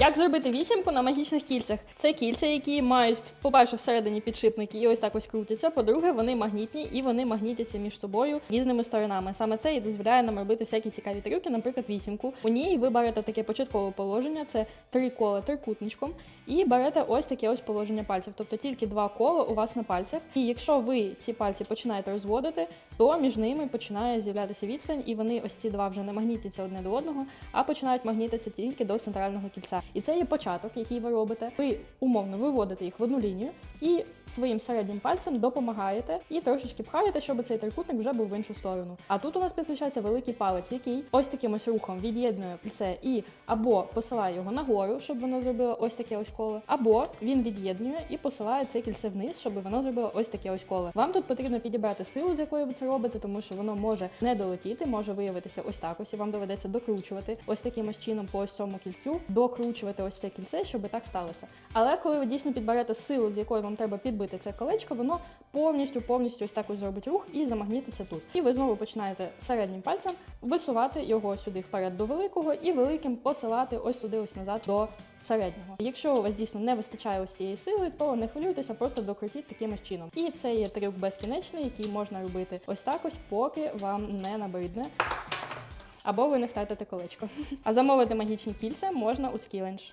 Як зробити вісімку на магічних кільцях? Це кільця, які мають, по-перше, всередині підшипники і ось так ось крутяться. По-друге, вони магнітні і вони магнітяться між собою різними сторонами. Саме це і дозволяє нам робити всякі цікаві трюки, наприклад, вісімку. У ній ви берете таке початкове положення, це три кола трикутничком, і берете ось таке ось положення пальців, тобто тільки два кола у вас на пальцях. І якщо ви ці пальці починаєте розводити, то між ними починає з'являтися відстань, і вони ось ці два вже не магнітяться одне до одного, а починають магнітитися тільки до центрального кільця. І це є початок, який ви робите. Ви умовно виводите їх в одну лінію і своїм середнім пальцем допомагаєте і трошечки пхаєте, щоб цей трикутник вже був в іншу сторону. А тут у нас підключається великий палець, який ось таким ось рухом від'єднує це і або посилає його нагору, щоб воно зробило ось таке ось коло, або він від'єднує і посилає це кільце вниз, щоб воно зробило ось таке ось коло. Вам тут потрібно підібрати силу, з якою ви це робите, тому що воно може не долетіти, може виявитися ось так. Ось і вам доведеться докручувати ось таким ось чином по ось цьому кільцю, докручувати ось це кільце, щоб так сталося. Але коли ви дійсно підберете силу, з якою вам треба підбити це колечко, воно повністю повністю ось так ось зробить рух і замагнітиться тут. І ви знову починаєте середнім пальцем висувати його сюди вперед до великого і великим посилати ось туди, ось назад до середнього. Якщо у вас дійсно не вистачає ось сили, то не хвилюйтеся, просто докрутіть таким чином. І це є трюк безкінечний, який можна робити ось так ось, поки вам не набридне. Або ви не втратите колечко. А замовити магічні кільця можна у Skillenge.